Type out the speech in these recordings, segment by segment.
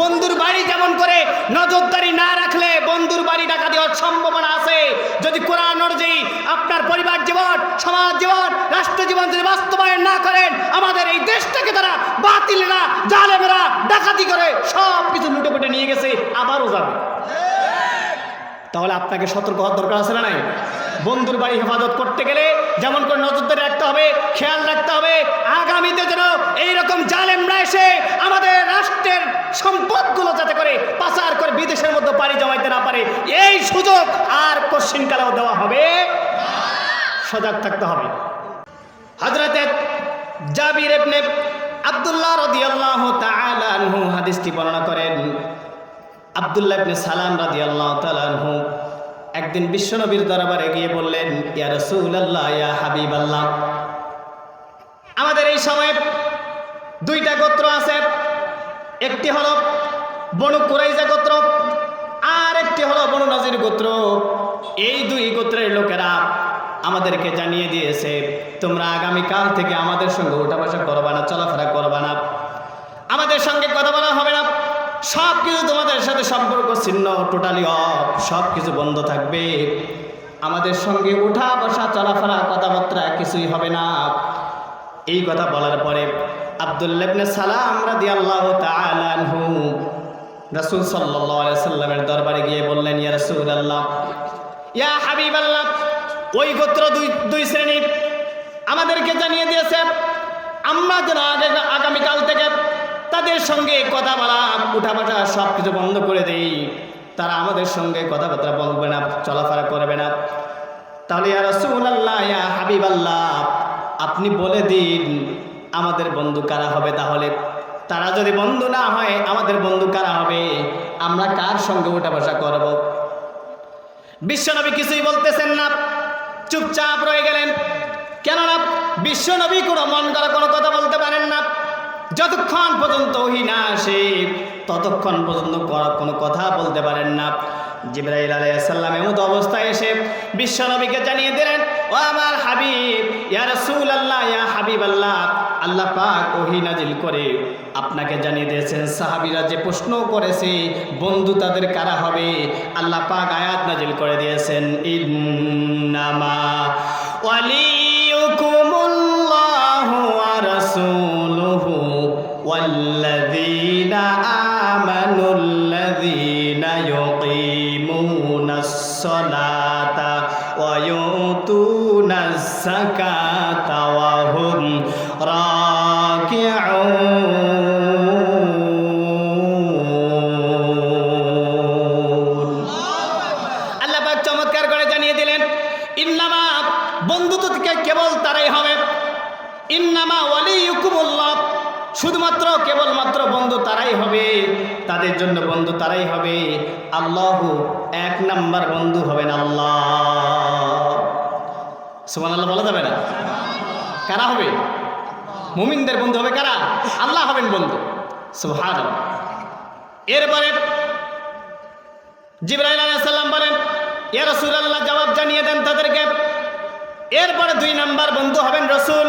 বন্ধুর বাড়ি যেমন করে নজরদারি না রাখলে বন্ধুর বাড়ি ডাকা দেওয়ার সম্ভাবনা আছে। যদি কোরআন অনুযায়ী আপনার পরিবার জীবন, সমাজ জীবন, রাষ্ট্র জীবন যদি বাস্তবায়ন না করেন, আমাদের এই দেশটাকে তারা বাতিলরা জালেমেরা ডাকাতি করে সব কিছু লুটে পুটে নিয়ে গেছে, আবারও যাবে। তাহলে আপনাকে সতর্ক হওয়ার দরকার আছে না নাই? বন্ধুর বাড়ি হেফাজত করতে গেলে যেমন করে নজরদারি রাখতে হবে, খেয়াল রাখতে হবে, আগামীতে যেন এইরকম জালেমরা এসে আমাদের রাষ্ট্রের সম্পদগুলো যাতে করে পাচার করে বিদেশের মধ্যে পাড়ি জমাইতে না পারে, এই সুযোগ আর কোশ্চিনকালেও দেওয়া হবে। সজাগ থাকতে হবে। হজরতে জাবির ইবনে আব্দুল্লাহ রাদিয়াল্লাহু তাআলা আনহু হাদিসটি বর্ণনা করেন। আব্দুল্লাহ ইবনে সালাম রাদিয়াল্লাহু তাআলা আনহু একদিন বিশ্বনবীর দরবারে গিয়ে বললেন, ইয়া রাসূলুল্লাহ, ইয়া হাবিবাল্লাহ। আমাদের এই সময়ে দুইটা গোত্র আছে। একটি হলো বনু কুরাইজা গোত্র আর একটি হলো বনু নাজির গোত্র। এই দুই গোত্রের লোকেরা আমাদেরকে জানিয়ে দিয়েছে, তোমরা আগামীকাল থেকে আমাদের সঙ্গে উঠা বসা করবা না, চলাফেরা করবা না। আমাদের সঙ্গে কথা বলা হবে না। সব কিছু তোমাদের সাথে সম্পর্ক ছিন্ন টোটালি অফ সব কিছু বন্ধ থাকবে। আমাদের সঙ্গে উঠা বসা চলাফেরা কথাবার্তা কিছুই হবে না। এই কথা বলার পরে আবদুল্লাবনে সালাম রাদি আল্লাহ তালু রসুল সাল্লাহ সাল্লামের দরবারে গিয়ে বললেন, ইয়া রসুল আল্লাহ ইয়া হাবিব আল্লাহ ওই গোত্র দুই দুই শ্রেণির আমাদেরকে জানিয়ে দিয়েছে, আমরা যেন আগে, আগামীকাল থেকে তাদের সঙ্গে কথা বলা উঠা বসা সব কিছু বন্ধ করে দেই। তারা আমাদের সঙ্গে কথাবার্তা বলবে না, চলাফেরা করবে না। তাহলে ইয়া রসুল আল্লাহ ইয়া হাবিব আল্লাহ আপনি বলে দিন, আমাদের বন্ধু কারা হবে তাহলে? তারা যদি বন্ধু না হয়, আমাদের বন্ধু কারা হবে? আমরা কার সঙ্গে উঠা বসা করব? বিশ্বনবী কিছুই বলতেছেন না। চুপচাপ রয়ে গেলেন। কেননা বিশ্বনবী কোনো মন করা কোনো কথা বলতে পারেন না। যতক্ষণ পর্যন্ত ওহি না আসে, ততক্ষণ পর্যন্ত ক- কোনো কথা বলতে পারেন না। জিব্রাইল আলাইসাল্লাম এমত অবস্থায় এসে বিশ্ব বিশ্বনবীকে জানিয়ে দিলেন, ও আমার হাবিব, ইয়া রাসূল আল্লাহ ইয়া হাবিব আল্লাহ আল্লাহ পাক ওহি নাজিল করে আপনাকে জানিয়ে দিয়েছেন, সাহাবীরা যে প্রশ্ন করেছে, বন্ধু তাদের কারা হবে? আল্লাহ পাক আয়াত নাজিল করে দিয়েছেন, ইন্নামা ওয়ালিয়ুকুমুল্লাহু والذين সুমান আল্লাহ বলা যাবে না। কারা হবে? মুমিনদের বন্ধু হবে কারা? আল্লাহ হবেন বন্ধু। সুহান এরপরে জিব্রাইল আলাইসাল্লাম বলেন, ইয়া রাসূলুল্লাহ, জবাব জানিয়ে দেন তাদেরকে। এরপরে দুই নাম্বার বন্ধু হবেন রসুল।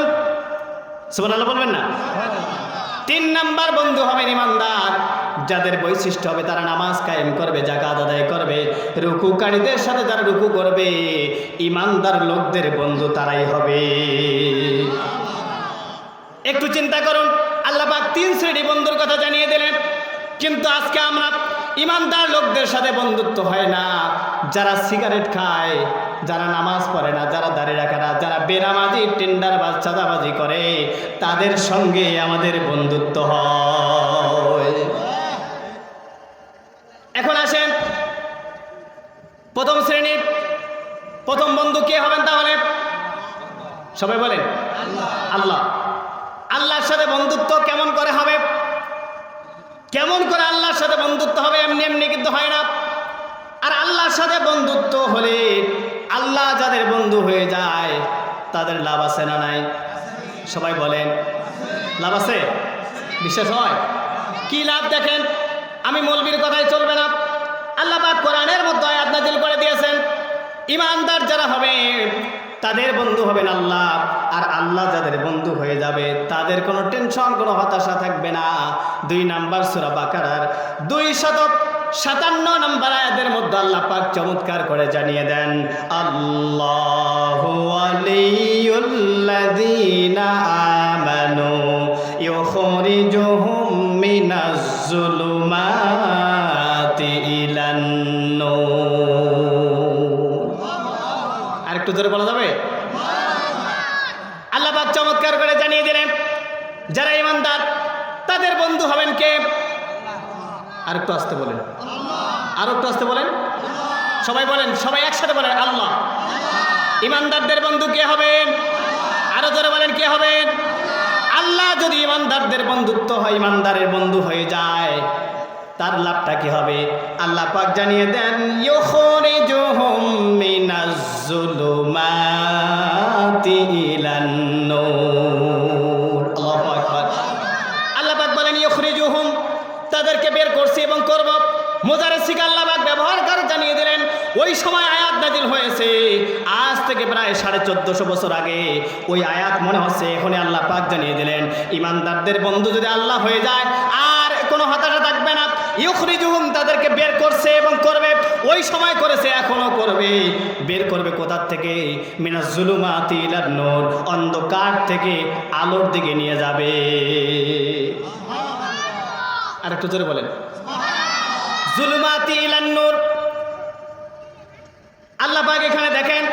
সুবহানাল্লাহ বলবেন না? তিন নাম্বার বন্ধু হবেন ইমানদার। যাদের বৈশিষ্ট্য হবে তারা নামাজ কায়েম করবে জাকাত আদায় করবে, রুকুকারীদের সাথে যারা রুকু করবে, ইমানদার লোকদের বন্ধু তারাই হবে। একটু চিন্তা করুন, আল্লাহ পাক তিন শ্রেণি বন্ধুর কথা জানিয়ে দিলেন, কিন্তু আজকে আমরা ইমানদার লোকদের সাথে বন্ধুত্ব হয় না। যারা সিগারেট খায়, যারা নামাজ পড়ে না, যারা দাঁড়িয়ে রাখে না, যারা বেরামাজি টেন্ডার বা চাঁদাবাজি করে, তাদের সঙ্গে আমাদের বন্ধুত্ব হয়। এখন আসেন। প্রথম শ্রেণির প্রথম বন্ধু কে হবেন তাহলে? সবাই বলেন, আল্লাহ। আল্লাহর সাথে বন্ধুত্ব কেমন করে হবে? কেমন করে আল্লাহর সাথে বন্ধুত্ব হবে? এমনি এমনি কিন্তু হয় না। আর আল্লাহর সাথে বন্ধুত্ব হলে আল্লাহ যাদের বন্ধু হয়ে যায়, তাদের লাভ আছে না নাই? সবাই বলেন, লাভ আছে? বিশ্বাস হয়? কি লাভ দেখেন? আমি মৌলবীর কথাই চলবে না। আল্লাহ পাক কোরআনের মধ্যে আয়াত নাজিল করে দিয়েছেন, ইমানদার যারা হবে, তাদের বন্ধু হবেন আল্লাহ, আর আল্লাহ যাদের বন্ধু হয়ে যাবে, তাদের কোনো টেনশন, কোনো হতাশা থাকবে না। দুই নাম্বার সুরা বাকারার দুই শত সাতান্ন নম্বর আয়াতের মধ্যে আল্লাহ পাক চমৎকার করে জানিয়ে দেন, আল্লাহু আলিয়ুল্লাযীনা আরেকটু জোরে বলা যাবে? আল্লাহ চমৎকার করে জানিয়ে দিলেন, যারা ইমানদার, তাদের বন্ধু হবেন কে? আর একটু আসতে বলেন। আর একটু আসতে বলেন। সবাই বলেন, সবাই একসাথে বলেন, আল্লাহ। ইমানদারদের বন্ধু কে হবেন? আরও জোরে বলেন, কে হবেন? আল্লাহ যদি ইমানদারদের বন্ধুত্ব হয়, ইমানদারের বন্ধু হয়ে যায়, তার লাভটা কি হবে? আল্লাহ পাক জানিয়ে দেন, ইউখরিজুহুম মিনাজ যুলুমাতি ইলান নূর। আল্লাহু আকবার। আল্লাহ পাক বলেন, ইউখরিজুহুম। তাদেরকে বের করছি এবং করব। শিখ আল্লাহ পাক ব্যবহার করে জানিয়ে দিলেন, ওই সময় আয়াত নাজিল হয়েছে। আজ থেকে প্রায় সাড়ে চোদ্দশো বছর আগে ওই আয়াত মনে হচ্ছে, এখনই আল্লাহ পাক জানিয়ে দিলেন। ইমানদারদের বন্ধু যদি আল্লাহ হয়ে যায়, আর কোনো হতাশা থাকবে না। ইউখরিজুহুম, তাদেরকে বের করছে এবং করবে, ওই সময় করেছে এখনও করবে। বের করবে কোথার থেকে? মিনাজ জুলুমাতি ইলান নূর, অন্ধকার থেকে আলোর দিকে নিয়ে যাবে। আর একটু জোরে বলেন। জুলুমাতি ইলান নূর। আল্লাহ পাক এখানে দেখেন,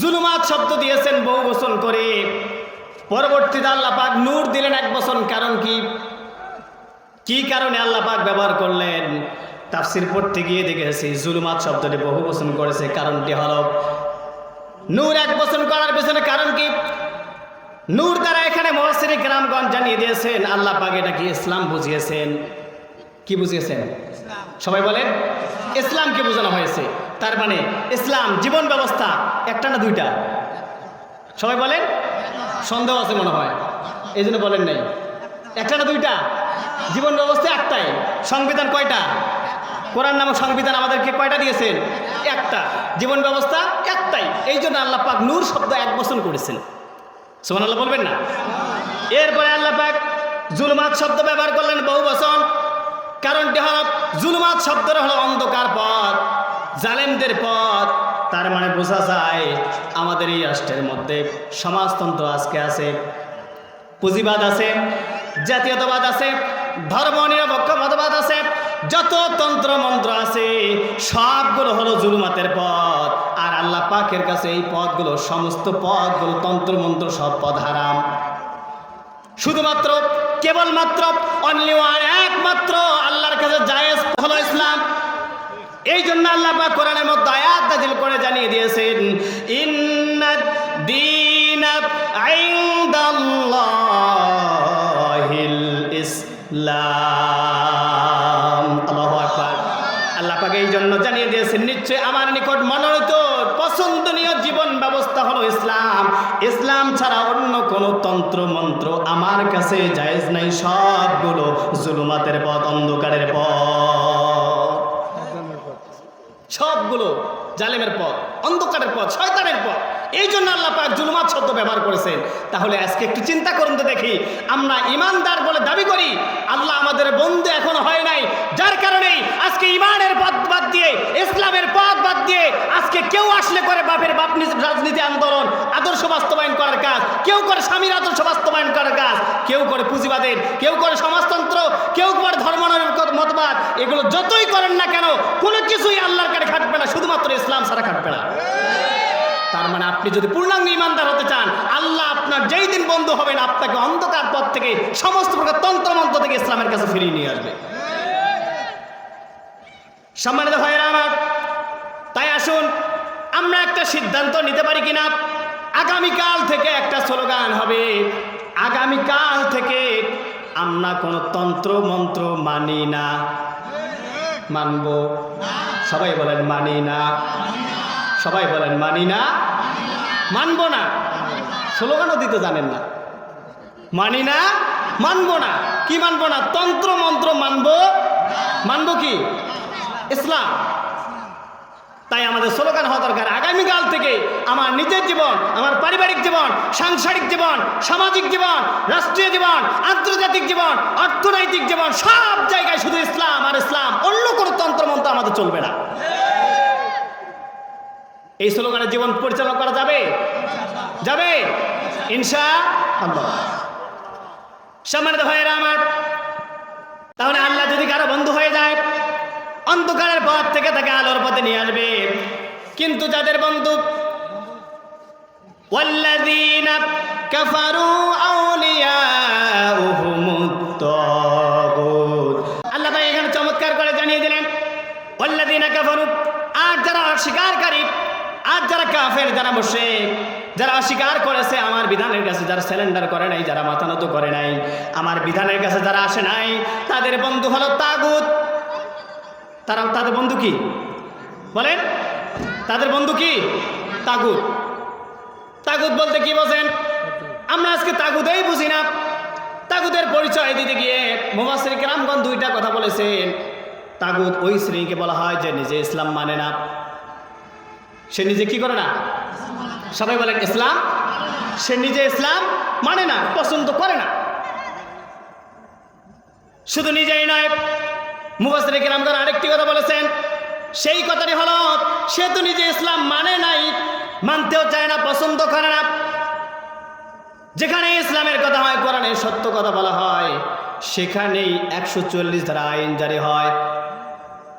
জুলুমাত শব্দ দিয়েছেন বহু বচন করে। পরবর্তীতে আল্লাহ পাক নূর দিলেন এক বছর কারণ কি? কি কারণে আল্লাহ পাক ব্যবহার করলেন? তাফসির পড়তে গিয়ে দেখেছি, জুলুমাত শব্দটি বহু বচন করেছে। কারণটি হল, নূর এক বচন করার পেছনে কারণ কি? নূর দ্বারা এখানে মহাসিনী গ্রামগঞ্জ জানিয়ে দিয়েছেন, আল্লাহ পাক এটা কি ইসলাম বুঝিয়েছেন। কি বুঝিয়েছেন? সবাই বলেন, ইসলামকে বোঝানো হয়েছে। তার মানে ইসলাম, জীবন ব্যবস্থা, একটা না দুইটা? সবাই বলেন? সন্দেহ আছে মনে হয়। এই জন্য বলেন নাই। একটা না দুইটা? জীবন ব্যবস্থা একটাই। সংবিধান কয়টা? কোরআন নামক সংবিধান আমাদেরকে কয়টা দিয়েছেন? একটা। জীবন ব্যবস্থা একটাই। এই জন্য আল্লাহ পাক নূর শব্দ এক বছর করেছেন। সোমান আল্লাহ বলবেন না? এরপরে আল্লাহ পাক জুলমাত শব্দ ব্যবহার করলেন বহু বছর কারণটি হল জুলমাত শব্দটা হলো অন্ধকার পথ, জালেমদের পথ। তার মানে বোঝা যায় আমাদের এই রাষ্ট্রের মধ্যে সমাজতন্ত্র আজকে আছে, পুঁজিবাদ আছে জাতীয়তাবাদ আছে, ধর্ম নিরপেক্ষ মতবাদ আছে, যত তন্ত্র মন্ত্র আছে, সবগুলো হলো জুলুমাতের পথ। আর আল্লাহ পাকের কাছে এই পথগুলো, সমস্ত পথগুলো, তন্ত্র মন্ত্র সব পথ হারাম। শুধুমাত্র, কেবলমাত্র অনলি ওয়ান একমাত্র আল্লাহর কাছে জায়েজ হলো ইসলাম। এই জন্য আল্লাহ পাক কোরআনের মধ্যে আয়াত নাযিল করে জানিয়ে দিয়েছেন ইন্নাদ দীনা ইসলাম। আল্লাহু আল্লাহ পাক এই জন্য জানিয়ে দিয়েছেন, নিশ্চয় আমার নিকট মনোনীত, পছন্দনীয় জীবন ব্যবস্থা হলো ইসলাম। ইসলাম ছাড়া অন্য কোনো তন্ত্র মন্ত্র আমার কাছে জায়েজ নাই, সবগুলো জুলুমাতের পথ, অন্ধকারের পথ। সবগুলো জালেমের পথ, অন্ধকারের পথ, শয়তানের পথ। এই জন্য আল্লাহ পাক জুলুমাত শব্দ ব্যবহার করেছেন। তাহলে আজকে একটু চিন্তা করুন তো দেখি, আমরা ইমানদার বলে দাবি করি, আল্লাহ আমাদের বন্ধু এখন হয় নাই, যার কারণেই আজকে ইমানের পথ বাদ দিয়ে, ইসলামের পথ বাদ দিয়ে আজকে কেউ আসলে করে বাপের বাপ রাজনীতি আন্দোলন, আদর্শ বাস্তবায়ন করার কাজ, কেউ করে স্বামীর আদর্শ বাস্তবায়ন করার কাজ, কেউ করে পুঁজিবাদের, কেউ করে সমাজতন্ত্র, কেউ করে ধর্ম মতবাদ, এগুলো যতই করেন না কেন কোনো কিছুই আল্লাহর কাছে খাটবে না, শুধুমাত্র ইসলাম ছাড়া খাটবে না। তার মানে আপনি যদি পূর্ণাঙ্গ ইমানদার হতে চান, আল্লাহ আপনার যেই দিন বন্ধু হবেন, আপনাকে অন্ধকার পথ থেকে, সমস্ত প্রকার তন্ত্রমন্ত্র থেকে ইসলামের কাছে ফিরিয়ে নিয়ে আসবে। সম্মানিত ভাইয়েরা আমার, তাই আসুন, আমরা একটা সিদ্ধান্ত নিতে পারি কিনা? আগামীকাল থেকে একটা স্লোগান হবে, আগামীকাল থেকে আমরা কোনো তন্ত্র মন্ত্র মানি না। মানব? সবাই বলেন মানি না। সবাই বলেন মানি না। মানব না। স্লোগানও দিতে জানেন না। মানি না, মানব না। কি মানব না? তন্ত্র, মন্ত্র মানব। মানব কি? ইসলাম। তাই আমাদের স্লোগান হওয়া দরকার। আগামীকাল থেকে আমার নিজের জীবন, আমার পারিবারিক জীবন, সাংসারিক জীবন, সামাজিক জীবন, রাষ্ট্রীয় জীবন, আন্তর্জাতিক জীবন, অর্থনৈতিক জীবন, সব জায়গায় শুধু ইসলাম আর ইসলাম। অন্য কোনো তন্ত্রমন্ত্র আমাদের চলবে না। এই স্লোগানের জীবন পরিচালনা করা যাবে যাবে ইনশা আল্লাহ সম্মানিত ভাইয়েরা আমার তাহলে আল্লাহ যদি কারো বন্ধু হয়ে যায় অন্ধকারের পথ থেকে তাকে আলোর পথে নিয়ে আসবে কিন্তু যাদের বন্ধু والذين كفروا أولياؤهم الطاغوت আল্লাহ ভাই এখানে চমৎকার করে জানিয়ে দিলেন والذين كفروا আর যারা অস্বীকারী আর যারা কাফের, যারা মুশরিক, যারা অস্বীকার করেছে আমার বিধানের কাছে, যারা স্যালেন্ডার করে নাই, যারা মাথা নত করে নাই, আমার বিধানের কাছে যারা আসে নাই, তাদের বন্ধু হলো তাগুত। তারা তাদের বন্ধু কি? বলেন, তাদের বন্ধু কি? তাগুত। তাগুত বলতে কি বোঝেন? আমরা আজকে তাগুদেই বুঝি না। তাগুদের পরিচয় দিতে গিয়ে মুবাসির রামগঞ্জ দুইটা কথা বলেছেন। তাগুত ওই শ্রেণীকে বলা হয় যে নিজে ইসলাম মানে না। সে নিজে কি করে না? সবাই বলেন, ইসলাম? সে নিজে ইসলাম মানে না, পছন্দ করে না। শুধু নিজেই নয় মুবাসির রামগঞ্জ আরেকটি কথা বলেছেন, সেই কথাটি হলো, সে তো নিজে ইসলাম মানে নাই, মানতেও চায় না, পছন্দ করে না। যেখানে ইসলামের কথা হয় কোরআনের সত্য কথা বলা হয়, সেখানেই একশো চল্লিশ ধারা আইন জারি হয়।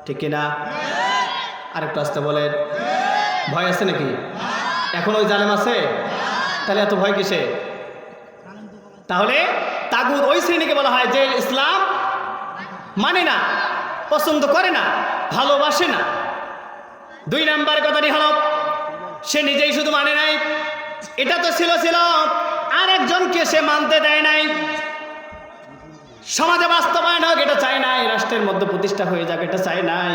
ঠিক কিনা আরেকটু আসতে বলেন। ভয় আছে নাকি? এখন ওই জালেম আছে? তাহলে এত ভয় কিসে? তাহলে তাগুদ ওই শ্রেণীকে বলা হয় যে ইসলাম মানে না, পছন্দ করে না, ভালোবাসে না। দুই নাম্বার কথাটি হল সে নিজেই শুধু মানে নাই। এটা তো ছিল ছিল, আরেকজনকে সে মানতে দেয় নাই। সমাজে বাস্তবায়ন হোক, এটা চায় নাই। রাষ্ট্রের মধ্যে প্রতিষ্ঠা হয়ে যাক, এটা চায় নাই।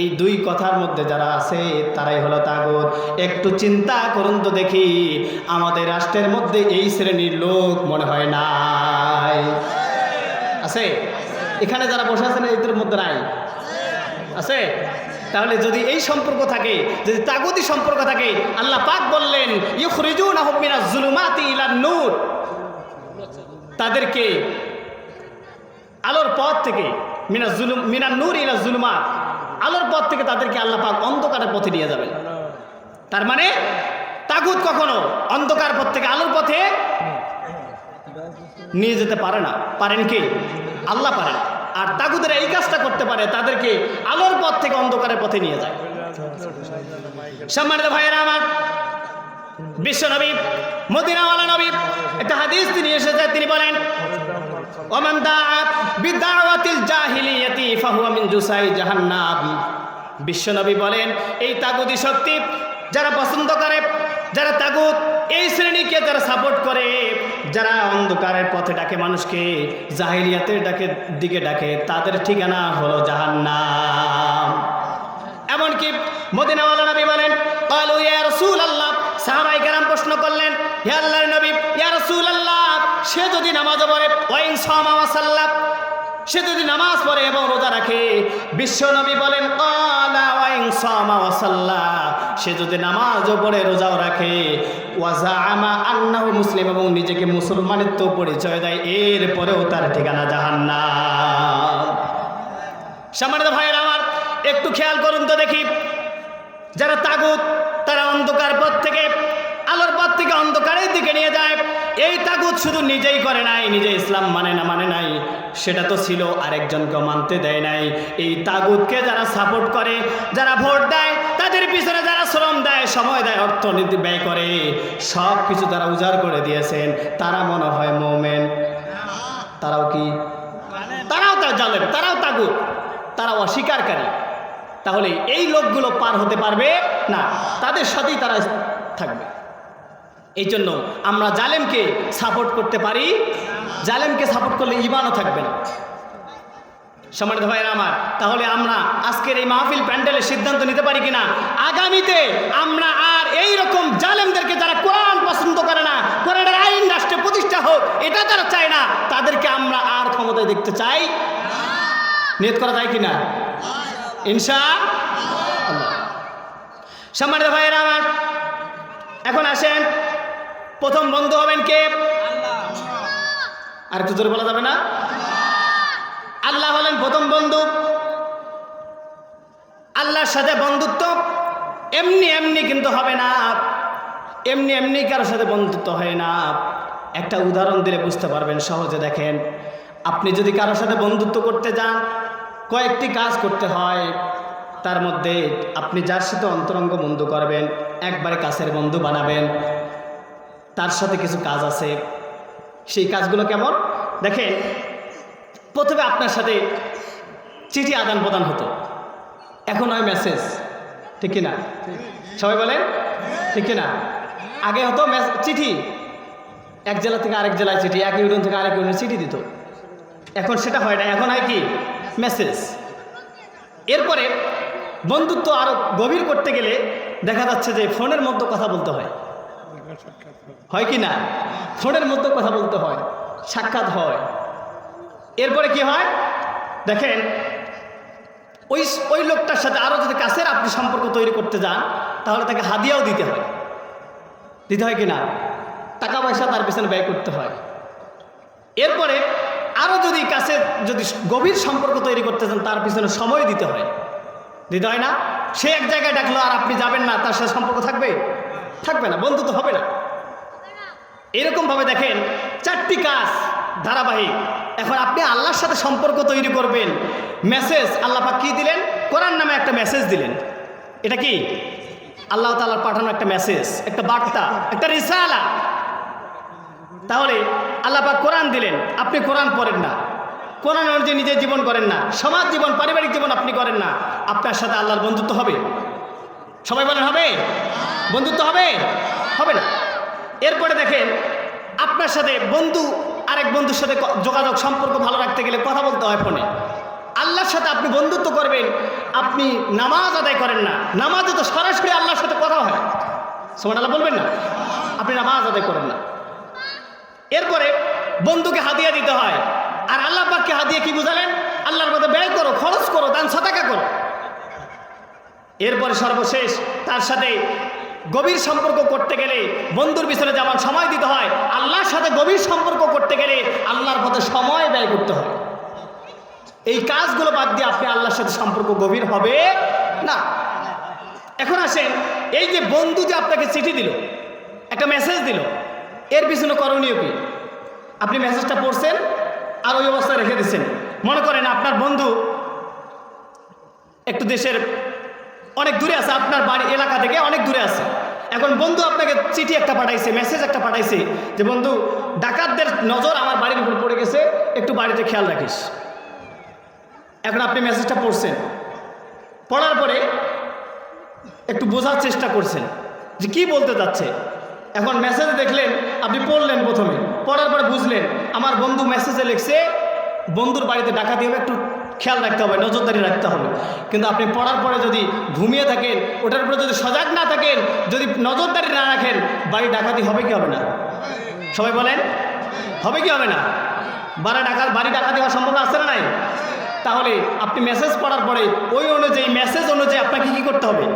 এই দুই কথার মধ্যে যারা আছে, তারাই হলো তাগত। একটু চিন্তা করুন তো দেখি, আমাদের রাষ্ট্রের মধ্যে এই শ্রেণির লোক মনে হয় নাই। আছে? এখানে যারা বসে আছেন, এদের মধ্যে নাই। আছে? তাহলে যদি এই সম্পর্ক থাকে, যদি তাগতি সম্পর্ক থাকে, আল্লাহ পাক বললেন ইউখরিজুন আহমিনা জুলুমাতি ইলা নূর। তাদেরকে আলোর পথ থেকে মিনা জুলুম মিনা নূর ইলা জুলুমাত। আলোর পথ থেকে তাদেরকে আল্লাহ পাক অন্ধকারের পথে নিয়ে যাবেন। তার মানে তাগুত কখনো অন্ধকার পথ থেকে আলোর পথে নিয়ে যেতে পারে না। পারেন কি? আল্লাহ পারেন। আর তাগুদের এই কাজটা করতে পারে, তাদেরকে আলোর পথ থেকে অন্ধকারের পথে নিয়ে যায়। সম্মানিত ভাইয়েরা আমার, বিশ্ব নবী, মদিনাওয়ালা নবী, একটা হাদিস তিনি এসেছে তিনি বলেন ওমান দাআ বিদাওয়াতিল জাহিলিয়াতি ফাহুয়া মিন জুসাই জাহান্নাম। বিশ্বনবী বলেন, এই তাগুদি শক্তি যারা পছন্দ করে, যারা তাগুদ এই শ্রেণীকে যারা সাপোর্ট করে, যারা অন্ধকারের পথে ডাকে মানুষকে, জাহিলিয়াতের ডাকে, দিকে ডাকে, তাদের ঠিকানা হলো জাহান্নাম। এমনকি মদিনাওয়ালা নবী বলেন, কালু ইয়া রাসূল আল্লাহ সাহাবাই কেরাম প্রশ্ন করলেন, হে আল্লাহর নবী সে যদি নামাজ পড়ে, ওয়াইন সাল্লাম, সে যদি নামাজ পড়ে এবং রোজা রাখে, বিশ্ব নবী বলেন সে যদি নামাজও পড়ে, রোজাও রাখে। ওয়াজামা আন্নাহু মুসলিম এবং নিজেকে মুসলমানিত্ব পরিচয় দেয়, এরপরেও তার ঠিকানা জাহান্নাম। সামান্য ভাইয়ের আমার, একটু খেয়াল করুন তো দেখি, যারা তাগুত, তারা অন্ধকার পথ থেকে আলোর পথ থেকে অন্ধকারের দিকে নিয়ে যায়। এই তাগুত শুধু নিজেই করে নাই, নিজে ইসলাম মানে না মানে নাই। সেটা তো ছিল আরেকজনকে মানতে দেয় নাই। এই তাগুতকে যারা সাপোর্ট করে, যারা ভোট দেয়, তাদের পিছনে যারা শ্রম দেয়, সময় দেয়, অর্থনীতি ব্যয় করে, সব কিছু তারা উজাড় করে দিয়েছেন। তারা মনে হয় মোমেন। তারাও কি? তারাও তার জালেম, তারাও তাগুত। তারা অস্বীকারী। তাহলে এই লোকগুলো পার হতে পারবে? না, তাদের সাথেই তারা থাকবে। এই জন্য আমরা জালেমকে সাপোর্ট করতে পারি। জালেমকে সাপোর্ট করলে ইমানও থাকবে না। সম্মানিত ভাইয়েরা আমার, তাহলে আমরা আজকের এই মাহফিল প্যান্ডেলের সিদ্ধান্ত নিতে পারি কিনা? আগামীতে আমরা আর এই রকম জালেমদেরকে যারা কোরআন পছন্দ করে না, কোরআনের আইন রাষ্ট্রে প্রতিষ্ঠা হোক, এটা তারা চায় না, তাদেরকে আমরা আর ক্ষমতায় দেখতে চাই। নিয়ত করা যায় কিনা? আল্লাহ। সম্মানিত ভাইয়েরা আমার, এখন আসেন। প্রথম বন্ধু হবেন কে? আর একটু জোরে বলা যাবে না? আল্লাহ হলেন প্রথম বন্ধু। আল্লাহর সাথে বন্ধুত্ব এমনি এমনি কিন্তু হবে না। এমনি এমনি কারোর সাথে বন্ধুত্ব হয় না। একটা উদাহরণ দিলে বুঝতে পারবেন সহজে দেখেন। আপনি যদি কারোর সাথে বন্ধুত্ব করতে যান কয়েকটি কাজ করতে হয়। তার মধ্যে আপনি যার সাথে অন্তরঙ্গ বন্ধু করবেন একবারে কাছের বন্ধু বানাবেন। তার সাথে কিছু কাজ আছে। সেই কাজগুলো কেমন? দেখেন, প্রথমে আপনার সাথে চিঠি আদান প্রদান হতো। এখন হয় মেসেজ ঠিক কিনা? সবাই বলেন? ঠিক কিনা? আগে হতো চিঠি। এক জেলা থেকে আরেক জেলায় চিঠি, এক ইউনিয়ন থেকে আরেক ইউনিয়ন চিঠি দিত। এখন সেটা হয় না, এখন হয় কি? মেসেজ এরপরে বন্ধুত্ব আরও গভীর করতে গেলে দেখা যাচ্ছে যে ফোনের মধ্যে কথা বলতে হয়। হয়। কি না? ফোনের মধ্যে কথা বলতে হয়, সাক্ষাৎ হয়। এরপরে কি হয়? দেখেন, ওই ওই লোকটার সাথে আরও যদি কাছের আপনি সম্পর্ক তৈরি করতে যান, তাহলে তাকে হাদিয়াও দিতে হয়। দিতে হয় কি না? টাকা পয়সা তার পেছনে ব্যয় করতে হয়। এরপরে আরও যদি কাছে যদি গভীর সম্পর্ক তৈরি করতে চান তার পিছনে সময় দিতে হয়। দিতে হয় না? সে এক জায়গায় ডাকলো, আর আপনি যাবেন না, তার সাথে সম্পর্ক থাকবে? থাকবে না বন্ধু তো হবে না। এরকমভাবে দেখেন চারটি কাজ ধারাবাহিক। এখন আপনি আল্লাহর সাথে সম্পর্ক তৈরি করবেন। মেসেজ আল্লাহ কী দিলেন? কোরআন নামে একটা মেসেজ দিলেন। এটা কি? আল্লাহ তাআলার পাঠানো একটা মেসেজ একটা বার্তা, একটা রিসালা। তাহলে আল্লাহ পাক কোরআন দিলেন, আপনি কোরআন পড়েন না। কোরআন অনুযায়ী নিজের জীবন করেন না। সমাজ জীবন, পারিবারিক জীবন আপনি করেন না। আপনার সাথে আল্লাহর বন্ধুত্ব হবে। সবাই বলেন, হবে? বন্ধুত্ব হবে? হবে না। এরপরে দেখেন, আপনার সাথে বন্ধু, আরেক বন্ধুর সাথে যোগাযোগ, সম্পর্ক ভালো রাখতে গেলে কথা বলতে হয় ফোনে। আল্লাহর সাথে আপনি বন্ধুত্ব করবেন, আপনি নামাজ আদায় করেন না। নামাজে তো সরাসরি আল্লাহর সাথে কথা হয়। সোমান আল্লাহ বলবেন না? আপনি নামাজ আদায় করেন না। এরপরে বন্ধুকে হাদিয়া দিতে হয়। আর আল্লাহ পাককে হাদিয়া কি বুঝালেন? আল্লাহর মধ্যে ব্যয় করো, খরচ করো, দান সাতাকা করো। এরপরে সর্বশেষ তার সাথে গভীর সম্পর্ক করতে গেলে বন্ধুর পিছনে যেমন সময় দিতে হয়, আল্লাহর সাথে গভীর সম্পর্ক করতে গেলে আল্লাহর পথে সময় ব্যয় করতে হয়। এই কাজগুলো বাদ দিয়ে আপনি আল্লাহর সাথে সম্পর্ক গভীর হবে না। এখন আসেন, এই যে বন্ধু যে আপনাকে চিঠি দিল, একটা মেসেজ দিল, এর পিছনে করণীয় কি? আপনি মেসেজটা পড়ছেন আর ওই অবস্থায় রেখে দিচ্ছেন। মনে করেন আপনার বন্ধু একটু দেশের অনেক দূরে আছে, আপনার বাড়ি এলাকা থেকে অনেক দূরে আছে। এখন বন্ধু আপনাকে চিঠি একটা পাঠাইছে মেসেজ একটা পাঠাইছে যে, বন্ধু, ডাকাতদের নজর আমার বাড়ির উপর পড়ে গেছে, একটু বাড়িতে খেয়াল রাখিস। এখন আপনি মেসেজটা পড়ছেন। পড়ার পরে একটু বোঝার চেষ্টা করছেন যে, কি বলতে যাচ্ছে এখন মেসেজ দেখলেন, আপনি পড়লেন প্রথমে। পড়ার পরে বুঝলেন, আমার বন্ধু মেসেজে লিখছে, বন্ধুর বাড়িতে ডাকাতি হবে, একটু খেয়াল রাখতে হবে, নজরদারি রাখতে হবে। কিন্তু আপনি পড়ার পরে যদি ঘুমিয়ে থাকেন, ওটার উপরে যদি সজাগ না থাকেন, যদি নজরদারি না রাখেন, বাড়ি ডাকাতি হবে কি হবে না? সবাই বলেন, হবে কি হবে না? বাড়ি ডাকা বাড়ি ডাকাতি হওয়ার সম্ভাবনা আছে না নাই? তাহলে আপনি মেসেজ পড়ার পরে ওই অনুযায়ী মেসেজ অনুযায়ী আপনাকে কী করতে হবে?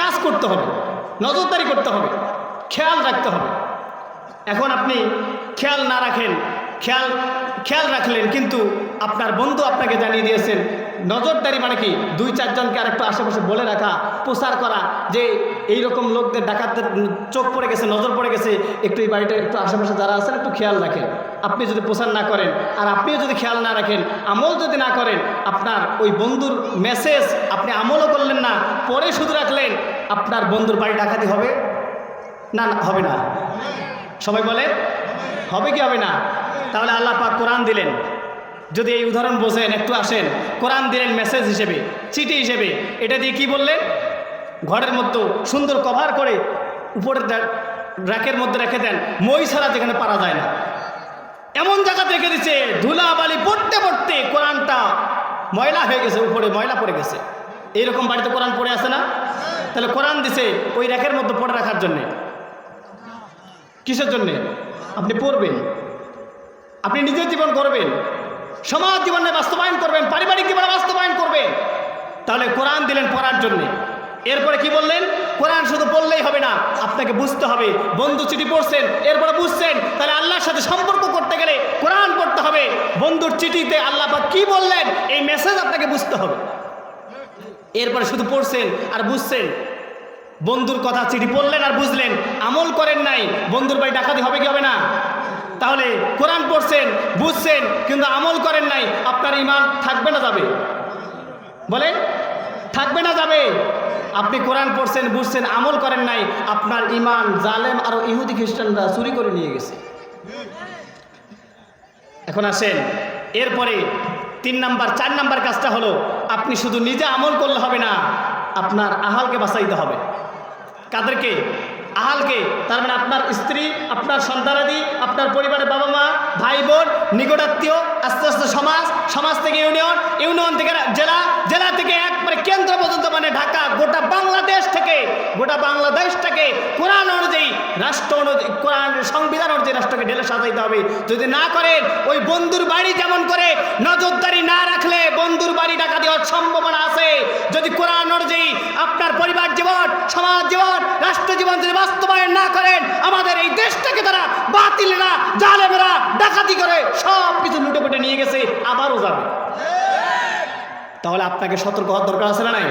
কাজ করতে হবে, নজরদারি করতে হবে, খেয়াল রাখতে হবে। এখন আপনি খেয়াল না রাখেন, খেয়াল খেয়াল রাখলেন, কিন্তু আপনার বন্ধু আপনাকে জানিয়ে দিয়েছেন নজরদারি মানে কি? দুই চারজনকে আর একটু আশেপাশে বলে রাখা প্রচার করা যে এই রকম লোকদের ডাকাতদের চোখ পড়ে গেছে নজর পড়ে গেছে একটু এই বাড়িটা একটু আশেপাশে যারা আছেন একটু খেয়াল রাখেন। আপনি যদি প্রচার না করেন আর আপনিও যদি খেয়াল না রাখেন আমল যদি না করেন আপনার ওই বন্ধুর মেসেজ আপনি আমলও করলেন না পরে শুধু রাখলেন আপনার বন্ধুর বাড়ি ডাকাতি হবে? না না, হবে না। সবাই বলে হবে কি হবে না? তাহলে আল্লাহ পাক কোরআন দিলেন। যদি এই উদাহরণ বোঝেন, একটু আসেন। কোরআন দিলেন মেসেজ হিসেবে, চিঠি হিসেবে। এটা দিয়ে কি বললেন? ঘরের মধ্যে সুন্দর কভার করে উপরের র্যাকের মধ্যে রেখে দেন। মই ছাড়া যেখানে পারা যায় না। এমন জায়গাতে রেখে দিচ্ছে ধুলা বালি পড়তে পড়তে কোরআনটা ময়লা হয়ে গেছে, উপরে ময়লা পড়ে গেছে। এইরকম বাড়িতে কোরআন পড়ে আছে না? তাহলে কোরআন দিছে ওই র্যাকের মধ্যে পড়ে রাখার জন্যে। কিসের জন্যে? আপনি পড়বেন। আপনি নিজের জীবন করবেন সমাজ জীবনে বাস্তবায়ন করবেন, পারিবারিক জীবনে বাস্তবায়ন করবেন। তাহলে কোরআন দিলেন পড়ার জন্যে। এরপরে কি বললেন? কোরআন শুধু পড়লেই হবে না, আপনাকে বুঝতে হবে। বন্ধু চিঠি পড়ছেন, এরপরে বুঝছেন, তাহলে আল্লাহর সাথে সম্পর্ক করতে গেলে কোরআন পড়তে হবে। বন্ধুর চিঠিতে আল্লাহ কি বললেন, এই মেসেজ আপনাকে বুঝতে হবে। এরপরে শুধু পড়ছেন আর বুঝছেন। বন্ধুর কথা চিঠি পড়লেন আর বুঝলেন, আমল করেন নাই, বন্ধুর বাড়ি ডাকাতি হবে কি হবে না? তাহলে কোরআন পড়ছেন, বুঝছেন, কিন্তু আমল করেন নাই, আপনার ইমান থাকবে না যাবে। বলেন, থাকবে না যাবে। আপনি কোরআন পড়ছেন, বুঝছেন, আমল করেন নাই, আপনার ইমান জালেম আর ইহুদি খ্রিস্টানরা চুরি করে নিয়ে গেছে। এখন আসেন, এরপরে তিন নাম্বার, চার নাম্বার কাজটা হলো, আপনি শুধু নিজে আমল করলে হবে না, আপনার আহালকে বাঁচাইতে হবে। কাদেরকে? আহালকে, তার মানে আপনার স্ত্রী, আপনার সন্তানাদি, আপনার পরিবারের বাবা মা ভাই বোন নিকটাত্মীয়, আস্তে আস্তে সমাজ সমাজ থেকে ইউনিয়ন ইউনিয়ন থেকে জেলা জেলা থেকে একবারে কেন্দ্র পর্যন্ত মানে ঢাকা, গোটা বাংলাদেশ থেকে, গোটা বাংলাদেশটাকে কোরআন অনুযায়ী, রাষ্ট্র অনুযায়ী, কোরআন সংবিধান অনুযায়ী রাষ্ট্রকে ঢেলে সাজাইতে হবে। যদি না করেন, ওই বন্ধুর বাড়ি যেমন করে, নজরদারি না রাখলে বন্ধুর বাড়ি ডাকা দেওয়ার সম্ভাবনা আছে। যদি কোরআন অনুযায়ী আপনার পরিবার জীবন, সমাজ জীবন জীবন যদি বাস্তবায়ন না করেন, আমাদের এই দেশটাকে তারা বাতিলরা জালেমেরা ডাকাতি করে, সব কিছু লুটে পুটে নিয়ে গেছে, আবারও যাবে। তাহলে আপনাকে সতর্ক হওয়ার দরকার আছে না নাই?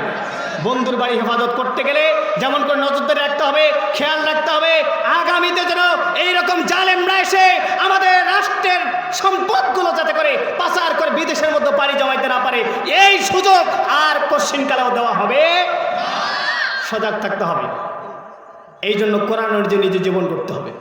বন্ধুর বাড়ি হেফাজত করতে গেলে যেমন করে নজরদারি রাখতে হবে, খেয়াল রাখতে হবে, আগামীতে যেন এইরকম জালেমরা এসে আমাদের রাষ্ট্রের সম্পদগুলো যাতে করে পাচার করে বিদেশের মধ্যে পাড়ি জমাইতে না পারে, এই সুযোগ আর কোশ্চিন কালেও দেওয়া হবে। সজাগ থাকতে হবে। এই জন্য কোরআন জন্য নিজে জীবন করতে হবে।